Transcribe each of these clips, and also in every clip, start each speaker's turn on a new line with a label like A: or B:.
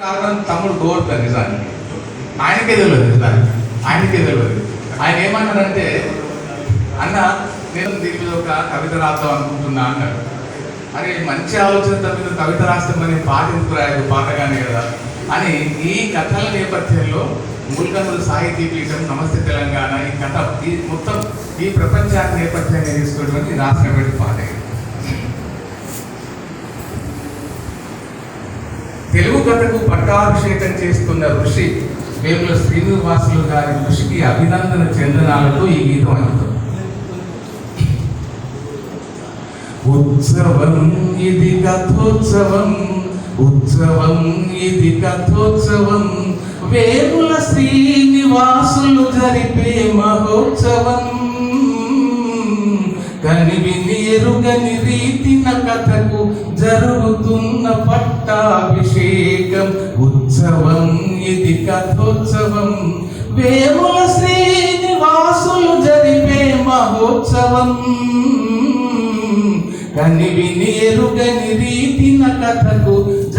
A: కారణం తమ్ముడు గోవర్ధన్ నిజానికి. ఆయనకే తెలియదు నిజానికి. ఆయనకే తెలియదు. ఆయన ఏమన్నాడంటే అన్న నేను దీని మీద ఒక కవిత రాద్దాం అనుకుంటున్నా అన్నాడు. అరే మంచి ఆలోచన మీద కవిత రాస్తే మరి పాట ఎందుకు రాయదు? పాటగానే కదా అని ఈ కథల నేపథ్యంలో మూలకనుడు సాహితీ పీఠం నమస్తే తెలంగాణ ఈ కథ ఈ మొత్తం ఈ ప్రపంచాన్ని నేపథ్యాన్ని తీసుకున్నటువంటి రాసినటువంటి పాట తెలుగు కథకు పట్టాభిషేకం చేస్తున్న ఋషి వేముల శ్రీనివాసులు గారి ఋషికి అభినందన చందనాలతో ఈ గీతం అందుతుంది ఉత్సవం ఇది కథోత్సవం ఉత్సవం ఇది కథోత్సవం. వేముల శ్రీనివాసులు జరిపే మహోత్సవం. కనివిని ఎరుగని రీతిన కథకు జరుగుతున్న పట్టాభిషేకం ఉత్సవం ఇది కథోత్సవం. వేముల శ్రీనివాసులు జరిపే మహోత్సవం. కనివిని ఎరుగని రీతిన కథకు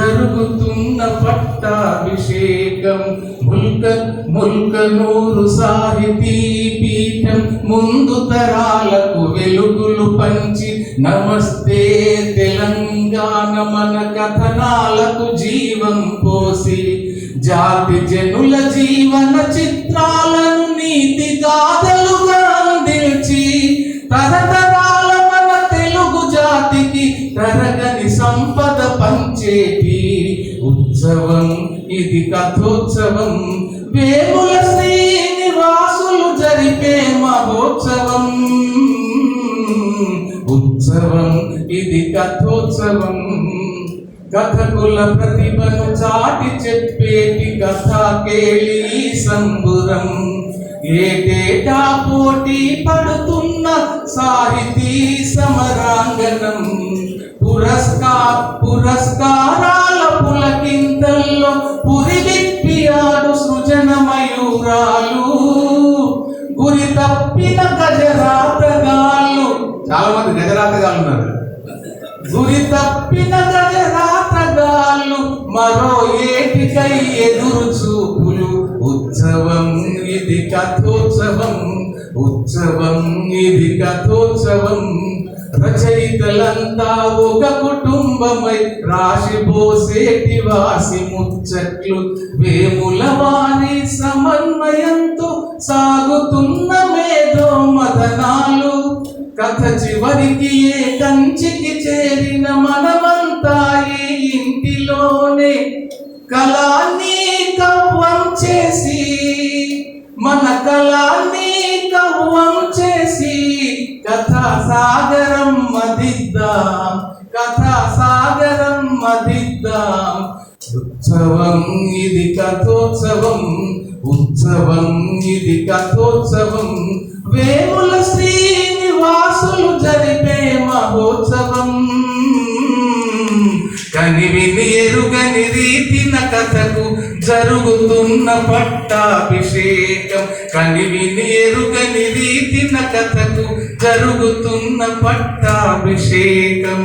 A: జరుగుతున్న పట్టాభిషేకం. ముల్క ముల్కనూరు సాహితీ పీఠం ముందు తరాలకు వెలుగులు పంచి నమస్తే తెలంగాణ మన కథనాలకు జీవం పోసి జాతి జనుల జీవన చిత్రాలను నీతి గాథలుగా అందించి తరతరాల ఉత్సవం ఇది కథోత్సవం. వేముల శ్రీనివాసులు జరిపే మహోత్సవం. ఉత్సవం ఇది కథోత్సవం. కథకుల ప్రతిభను చాటి చెప్పేటి కథ కేళి సంబురం. ఏటేటా పోటీ పడుతున్న సాహితీ సమరాంగణం. పురస్కార్ మంది ఉన్నారు గురి తప్పిన రాత్రగాళ్ళు మరో ఏటికై ఎదురు చూపులు. ఉత్సవం ఇది కథోత్సవం ఉత్సవం ఇది కథోత్సవం. రచయితలంతా ఒక కుటుంబమై రాశి పోసేటి వాసి ముచ్చట్లు. వేముల వారి సమన్వయంతో సాగుతున్న కథ చివరికి ఏ కంచికి చేరిన మనమంతా ఈ ఇంటిలోనే కళాన్ని కవ్వం చేసి మన కళాన్ని కవ్వం చేసి కథ సాగరం మదిద్దాం కథ సాగరం మదిద్దాం. ఉత్సవం ఇది కథోత్సవం ఉత్సవం ఇది కథోత్సవం. వేముల శ్రీ రీతిన కథకు జరుగుతున్న పట్టాభిషేకం. కనివిని ఎరుగని రీతిన కథకు జరుగుతున్న పట్టాభిషేకం.